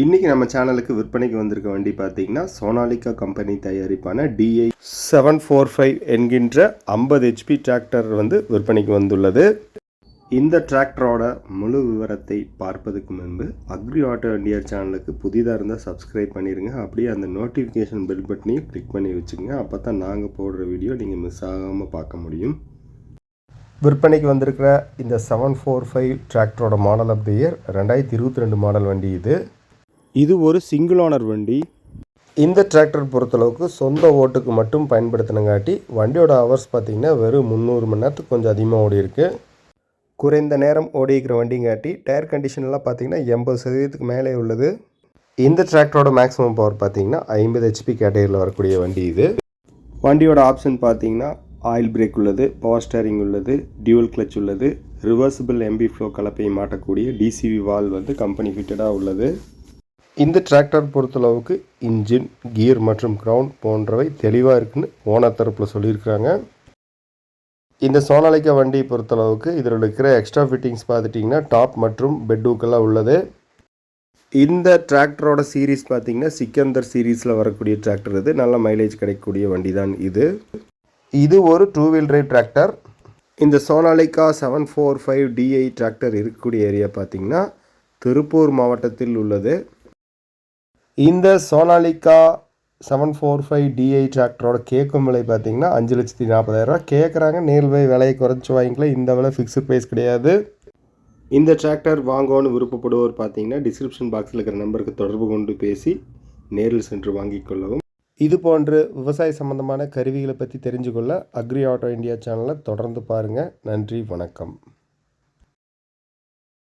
இன்றைக்கி நம்ம சேனலுக்கு விற்பனைக்கு வந்திருக்க வண்டி பார்த்தீங்கன்னா சோனாலிகா கம்பெனி தயாரிப்பான டிஐ செவன் ஃபோர் ஃபைவ் என்கின்ற ஐம்பது ஹெச்பி டிராக்டர் வந்து விற்பனைக்கு வந்துள்ளது. இந்த டிராக்டரோட முழு விவரத்தை பார்ப்பதுக்கு முன்பு அக்ரி ஆட்டோ இண்டியா சேனலுக்கு புதிதாக இருந்தால் சப்ஸ்கிரைப் பண்ணிடுங்க அப்படியே அந்த நோட்டிஃபிகேஷன் பெல் பட்டனையும் கிளிக் பண்ணி வச்சுக்கோங்க. அப்போ தான் நாங்கள் போடுற வீடியோ நீங்கள் மிஸ் ஆகாமல் பார்க்க முடியும். விற்பனைக்கு வந்திருக்கிற இந்த செவன் ஃபோர் ஃபைவ் டிராக்டரோட மாடல் ஆஃப் த இயர் ரெண்டாயிரத்தி இருபத்தி ரெண்டு மாடல் வண்டி இது. இது ஒரு சிங்கிள் ஓனர் வண்டி. இந்த டிராக்டர் பொறுத்தளவுக்கு சொந்த ஓட்டுக்கு மட்டும் பயன்படுத்தினங்காட்டி வண்டியோட ஹவர்ஸ் பார்த்திங்கன்னா வெறும் முந்நூறு மணி நேரத்துக்கு கொஞ்சம் அதிகமாக ஓடி இருக்கு. குறைந்த நேரம் ஓடிக்கிற வண்டிங்காட்டி டயர் கண்டிஷன்லாம் பார்த்தீங்கன்னா எண்பது சதவீதத்துக்கு மேலே உள்ளது. இந்த டிராக்டரோட மேக்ஸிமம் பவர் பார்த்தீங்கன்னா ஐம்பது ஹெச்பி கேட்டகரியில் வரக்கூடிய வண்டி இது. வண்டியோட ஆப்ஷன் பார்த்திங்கன்னா ஆயில் பிரேக் உள்ளது பவர் ஸ்டேரிங் உள்ளது டியூவல் கிளச் உள்ளது ரிவர்சிபிள் எம்பி ஃப்ளோ கலப்பையை மாட்டக்கூடிய டிசிவி வால் வந்து கம்பெனி ஃபிட்டடாக உள்ளது. இந்த டிராக்டர் பொறுத்தளவுக்கு இன்ஜின் கியர் மற்றும் கிரவுண்ட் போன்றவை தெளிவாக இருக்குன்னு ஓனர் தரப்பில் சொல்லியிருக்கிறாங்க. இந்த சோனாலிக்கா வண்டியை பொறுத்தளவுக்கு இதில் இருக்கிற எக்ஸ்ட்ரா ஃபிட்டிங்ஸ் பார்த்துட்டிங்கன்னா டாப் மற்றும் பெட்டூக்கெல்லாம் உள்ளது. இந்த டிராக்டரோட சீரீஸ் பார்த்தீங்கன்னா சிக்கந்தர் சீரீஸில் வரக்கூடிய டிராக்டர் இது. நல்ல மைலேஜ் கிடைக்கக்கூடிய வண்டி தான் இது. இது ஒரு டூ வீல் டிரைவ் டிராக்டர் இந்த Sonalika seven four five DI tractor இருக்கக்கூடிய ஏரியா பார்த்தீங்கன்னா திருப்பூர் மாவட்டத்தில் உள்ளது. இந்த Sonalika seven four five DI டிராக்டரோட கேட்கும் விலை பார்த்தீங்கன்னா அஞ்சு லட்சத்தி நாற்பதாயிரரூவா கேட்குறாங்க நேரில் போய் விலையை குறைச்சி வாங்கிக்கலாம் இந்த விலை ஃபிக்ஸு ப்ரைஸ் கிடையாது. இந்த டிராக்டர் வாங்கணும்னு விருப்பப்படுவோர் பார்த்தீங்கன்னா டிஸ்கிரிப்ஷன் பாக்ஸில் இருக்கிற நம்பருக்கு தொடர்பு கொண்டு பேசி நேரில் சென்று வாங்கிக் கொள்ளவும். இது போன்று விவசாய சம்பந்தமான கருவிகளை பற்றி தெரிஞ்சுக்கொள்ள அக்ரி ஆட்டோ இந்தியா சேனலை தொடர்ந்து பாருங்கள் நன்றி வணக்கம்.